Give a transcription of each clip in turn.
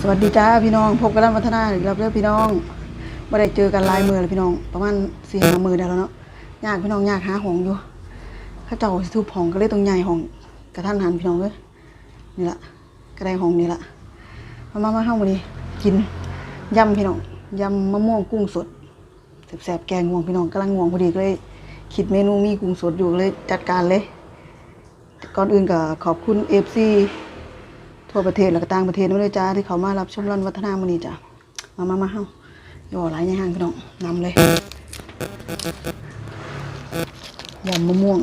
สวัสดีจ้าพี่น้อง พบกันแล้ววัฒนาอีกแล้วเด้อพี่น้องไม่ได้เจอกันลายมือเลยพี่น้อง ประมาณสี่ห้ามือได้แล้วเนาะยากพี่น้องยากหาห้องอยู่ข้าเจ้าสิทุบห้องก็เลยต้องใหญ่ห้องกระทันหันพี่น้องเลยนี่ละกระไดห้องนี่ละมามามาเข้ามาดิกินยำพี่น้องยำมะม่วงกุ้งสดแสบๆแกงง่วงพี่น้องกำลังง่วงพอดีก็เลยคิดเมนูมีกุ้งสดอยู่เลยจัดการเลย ก่อนอื่นก็ขอบคุณเอฟซี ทั่วประเทศและก็ต่างประเทศด้วยจ้าที่เขามารับชมรันวัฒนามือนี้จ้ามามามาเฮาอย่อหลายอย่างห้างพี่น้องนำเลยยำมะม่วง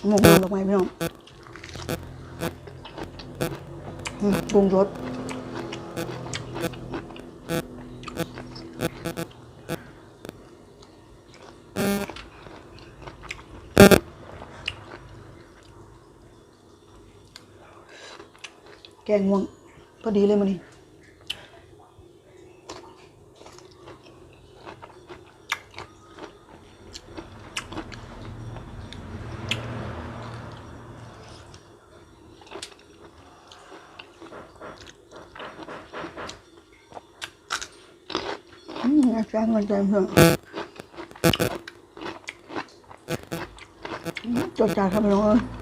มะม่วงน้ำดอกไม้พี่น้องปรุงรส แกงม่วงพอดีเลยมันนี่อืมแกงมันเต็มเพื่อนจดจ่ายครับน้องเอ้ย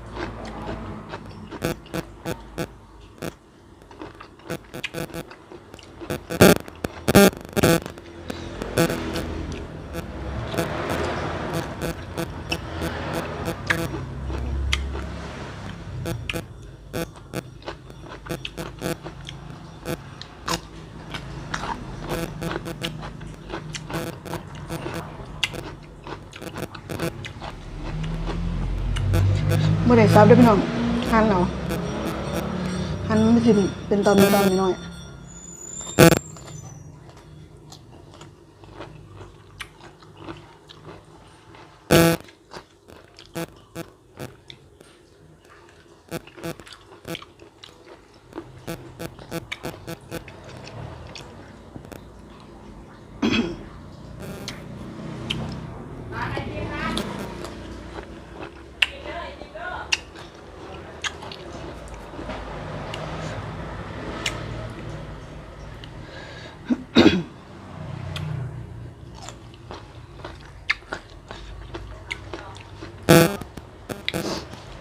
ซับได้พี่น้องหั่นเอาหั่นไม่สิเป็นตอนเป็นตอนน้อย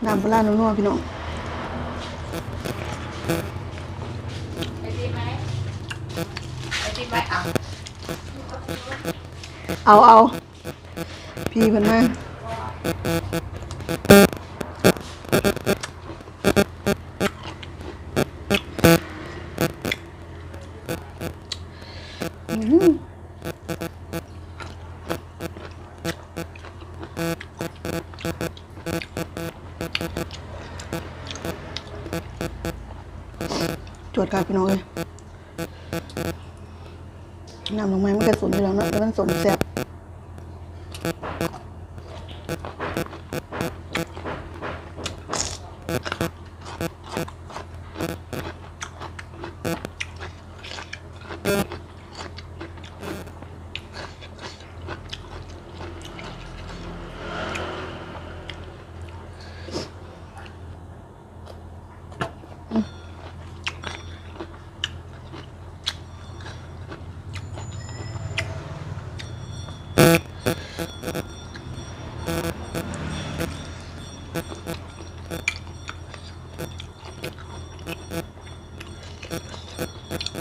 น้ำปลาร้านัวๆพี่น้องเอาเอาพี่เพิ่นมา จวดกาดพี่น้องเลยนำลงไม้มันกระสุนอยู่แล้วนะแต่มันสนแซ่บ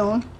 afternoon.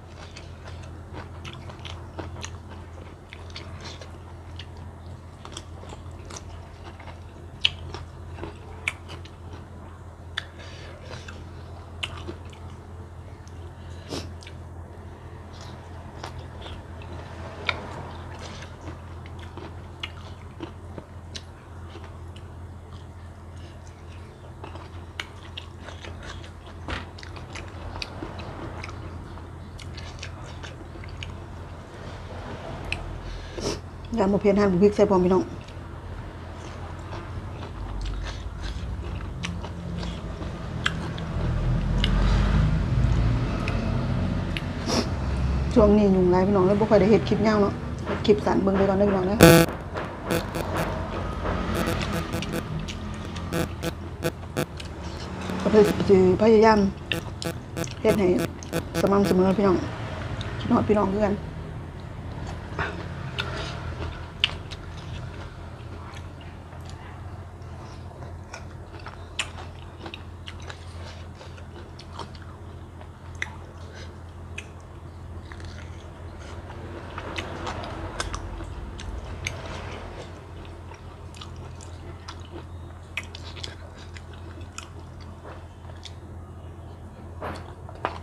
ยานบุเพียนหั่นบุพริกใส่พร้อมพี่น้องช่วงนี้ยุ่งหลายพี่น้องแล้วบ่ค่อยได้เฮ็ดคลิปยาวเนาะเฮ็ดคลิปสันเบิ่งไปก่อนเด้พี่น้องเด้อก็เพื่อพยายามเฮ็ดให้สม่ำเสมอพี่น้องคิดฮอดพี่น้องคือน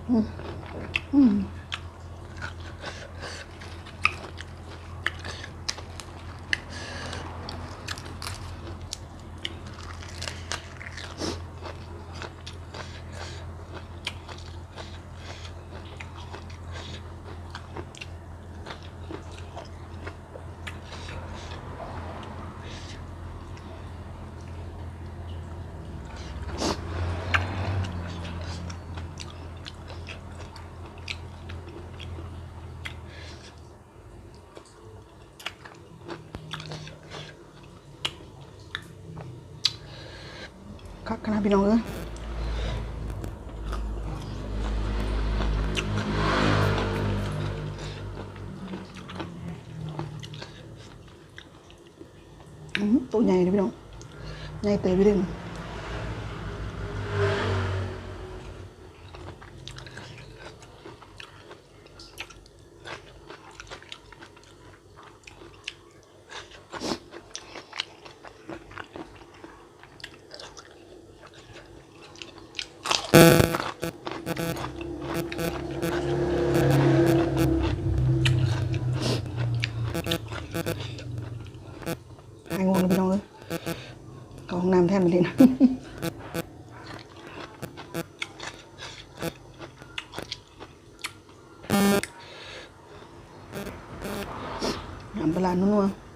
คั กขนาดพี่น้องเอ้ยตัวใหญ่เลยพี่น้องใหญ่เตยไปเรื่อยายงงเลยพี่น้องเอ้ยเข้า ห้องน้ำแ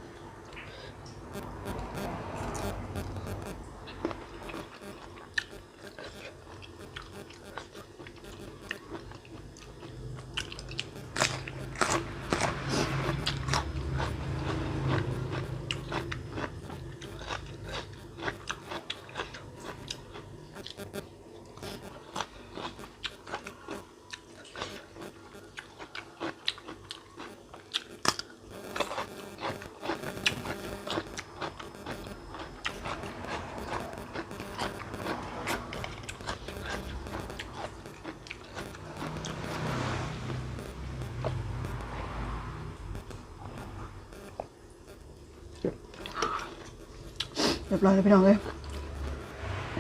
เรียบร้อยเลยพี่น้องเลย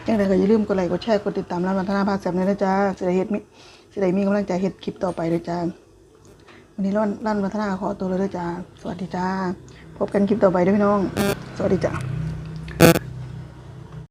ยังไงก็อย่าลืมกดไลค์กดแชร์กดติดตามร้านวัฒนาภาคแซมเลยนะจ๊ะสิได้เฮ็ดมิสิได้มีกำลังใจเฮ็ดคลิปต่อไปเลยจ้าวันนี้ร้านร้านวัฒนาขอตัวเลยด้อจ้าสวัสดีจ้าพบกันคลิปต่อไปด้วยพี่น้อง สวัสดีจ้า